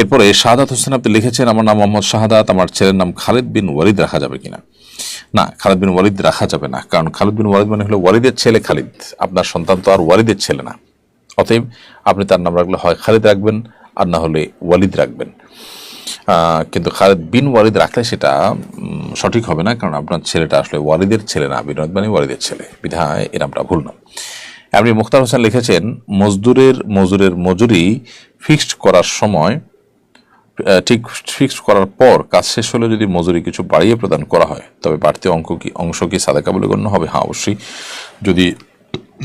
এরপরে শাহাদাত হোসেন আপনি লিখেছেন, আমার নাম মোহাম্মদ শাহাদাত, আমার ছেলের নাম খালিদ বিন ওয়ালিদ, রাখা যাবে কিনা? না, খালিদ বিন ওয়ালিদ রাখা যাবে না, কারণ খালিদ বিন ওয়ালিদ মানে হলো ওয়ালিদের ছেলে খালিদ। আপনার সন্তান তো আর ওয়ালিদের ছেলে না। অতএব আপনি তার নাম রাখলে হয় খালিদ রাখবেন, আর না হলে ওয়ালিদ রাখবেন। কিন্তু খালিদ বিন ওয়ালিদ রাখলে সেটা সঠিক হবে না, কারণ আপনার ছেলেটা আসলে ওয়ালিদের ছেলে না, বিনোদ মানে ওয়ালিদের ছেলে। বিধায় এর নামটা ভুল না। আপনি মুখতার হোসেন লিখেছেন, মজদুরের মজুরের মজুরি ফিক্সড করার সময় ঠিক ফিক্সড করার পর কাজ শেষ হলে যদি মজুরি কিছু বাড়িয়ে প্রদান করা হয়, তবে বাড়তি অঙ্ক কি অংশ কি সাদাকা বলে গণ্য হবে? হ্যাঁ অবশ্যই। যদি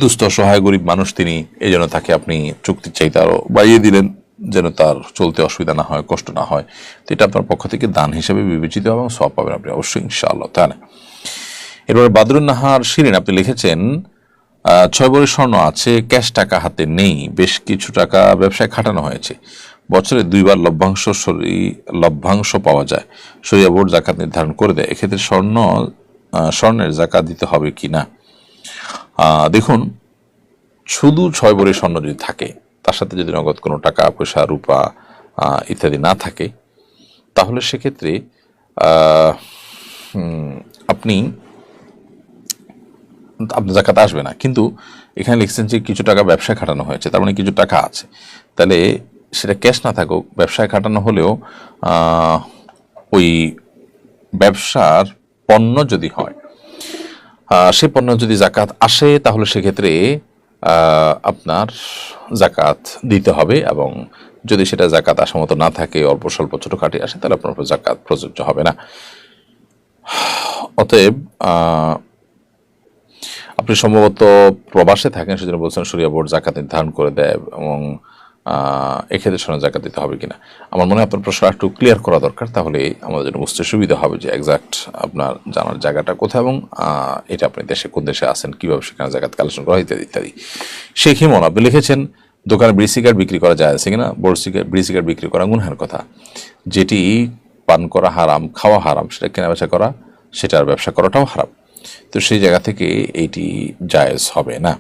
দুস্থ সহায় গরিব মানুষ তিনি এই জন্য তাকে আপনি চুক্তির চাইতে আরও বাড়িয়ে দিলেন, যেন তার চলতে অসুবিধা না হয়, কষ্ট না হয়, তো এটা আপনার পক্ষ থেকে দান হিসেবে বিবেচিত এবং সব পাবেন আপনি। অবশ্যই, ইনশাআল্লাহ। তাই না এরপরে বাদরুন নাহার শিরিন, আপনি লিখেছেন ছয় বড়ি স্বর্ণ আছে, ক্যাশ টাকা হাতে নেই, বেশ কিছু টাকা ব্যবসায় খাটানো হয়েছে। বছরে দুইবার লভ্যাংশ সরি, লভ্যাংশ পাওয়া যায়। সরিয়া বোর্ড জাকাত নির্ধারণ করে দেয়, এক্ষেত্রে স্বর্ণ স্বর্ণের জাকাত দিতে হবে কি না দেখুন, শুধু ছয় বড়ি স্বর্ণ যদি থাকে, তার সাথে যদি নগদ কোনো টাকা, পয়সা, রূপা ইত্যাদি না থাকে, তাহলে সেক্ষেত্রে আপনি আপনার জাকাত আসবে না। কিন্তু এখানে লিখছেন যে কিছু টাকা ব্যবসায় খাটানো হয়েছে, তার মানে কিছু টাকা আছে। তাহলে সেটা ক্যাশ না থাকুক, ব্যবসায় খাটানো হলেও ওই ব্যবসার পণ্য যদি হয় সে পণ্য যদি জাকাত আসে, তাহলে সেক্ষেত্রে আপনার জাকাত দিতে হবে এবং যদি সেটা জাকাত আসার মতো না থাকে, অল্প স্বল্প ছোটো ছোটোখাটি আসে, তাহলে আপনার জাকাত প্রযোজ্য হবে না। অতএব আপনি সম্ভবত প্রবাসে থাকেন, সেজন্য বলছেন সরিয়া বোর্ড জাকাত নির্ধারণ করে দেয় এবং এক্ষেত্রে সোনা জাকাত দিতে হবে কিনা। আমার মনে হয় আপনার প্রশ্ন একটু ক্লিয়ার করা দরকার, তাহলে আমাদের জন্য বুঝতে সুবিধা হবে যে এক্সাক্ট আপনার জানার জায়গাটা কোথায় এবং এটা আপনি দেশে কোন দেশে আছেন, কীভাবে সেখানে জাকাত কালেকশন করা ইত্যাদি ইত্যাদি। শেখ হিমন, আপনি লিখেছেন, দোকানে বিড়ি সিগারেট বিক্রি করা যায় আছে কিনা? বোর্ড সিগারেট বিড়ি সিগারেট বিক্রি করা গুনহার কথা। যেটি পান করা হারাম, খাওয়া হারাম, সেটা কেনা বেচা করা, সেটার ব্যবসা করাটাও হারাম। তো সেই জায়গা থেকে এটি জায়েজ হবে না।